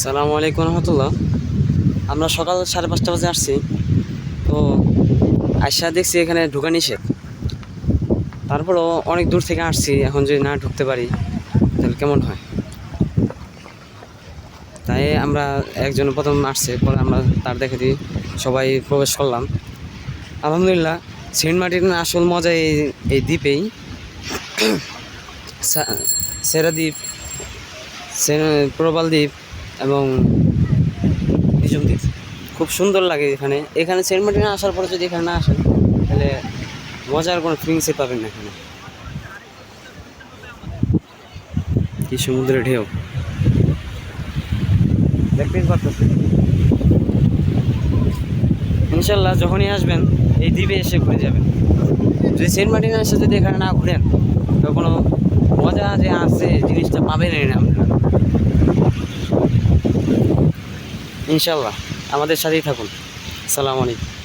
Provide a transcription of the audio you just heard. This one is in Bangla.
সালামু আলাইকুম রহমতুল্লাহ। আমরা সকাল সাড়ে পাঁচটা বাজে আসছি। তো আয়সা দেখছি এখানে ঢোকা নিষেধ। তারপরও অনেক দূর থেকে আসছি, এখন যদি না ঢুকতে পারি, তাহলে কেমন হয়? তাই আমরা একজন প্রথম আসছে, পরে আমরা তার দেখে দিই, সবাই প্রবেশ করলাম। আলহামদুলিল্লাহ সেন্ট মার্টিন আসল মজা এই এই দ্বীপেই। সেরা দ্বীপ প্রবাল দ্বীপ এবং নিজম দ্বীপ খুব সুন্দর লাগে এখানে। এখানে সেন্ট মার্টিনে আসার পরে যদি এখানে না আসেন, তাহলে মজার কোনো ফিলিংসই পাবেন না এখানে। কি সমুদ্রের ঢেউ। দেখতেই পারতেছি ইনশাল্লাহ যখনই আসবেন, এই দ্বীপে এসে ঘুরে যাবেন। যদি সেন্ট মার্টিনে এসে যদি এখানে না ঘুরেন, তো কোনো মজা যে আছে জিনিসটা পাবেনই না আপনারা। ইনশাল্লাহ আমাদের সাথেই থাকুন। সালাম আলাইকুম।